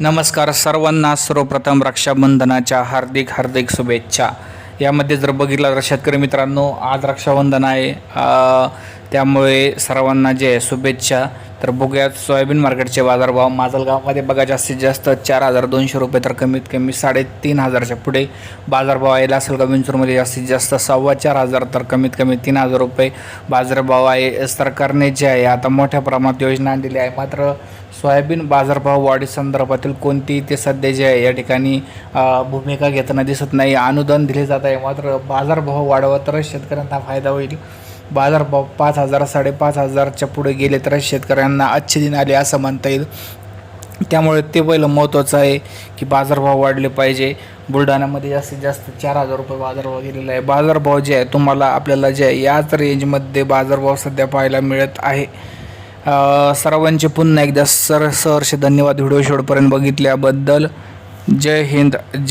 नमस्कार सर्वांना सर्वप्रथम रक्षाबंधनाच्या हार्दिक हार्दिक शुभेच्छा. यामध्ये जर बघितलं तर शेतकरी मित्रांनो आज रक्षाबंधन आहे. त्यामुळे सर्वांना जे आहे शुभेच्छा. तर बघूयात सोयाबीन मार्केटचे बाजारभाव. माजलगावमध्ये बघा जास्तीत जास्त चार हजार दोनशे रुपये तर कमीत कमी साडेतीन हजारच्या पुढे बाजारभाव आहे. लासलगाव विंचूरमध्ये जास्तीत जास्त सव्वा चार हजार तर कमीत कमी तीन हजार रुपये बाजारभाव आहे. सरकारने जे आहे आता मोठ्या प्रमाणात योजना आणलेली आहे. मात्र सोयाबीन बाजारभाव वाढी संदर्भातील कोणती ते सध्या जे आहे या ठिकाणी भूमिका घेताना दिसत नाही. अनुदान दिले जात आहे. मात्र बाजारभाव वाढवा तरच शेतकऱ्यांना फायदा होईल. बाजारभाव पाच हजार साडेपाच हजारच्या पुढे गेले तर शेतकऱ्यांना अच्छे दिन आले असं म्हणता येईल. त्यामुळे ते पहिलं महत्त्वाचं आहे की बाजारभाव वाढले पाहिजे. बुलढाण्यामध्ये जास्तीत जास्त चार हजार रुपये बाजारभाव गेलेला आहे. बाजारभाव जे आहे तुम्हाला आपल्याला जे आहे याच रेंजमध्ये बाजारभाव सध्या पाहायला मिळत आहे. सर्वांचे पुन्हा एकदा सर सहर्ष धन्यवाद व्हिडिओ शेवटपर्यंत बघितल्याबद्दल. जय हिंद. जय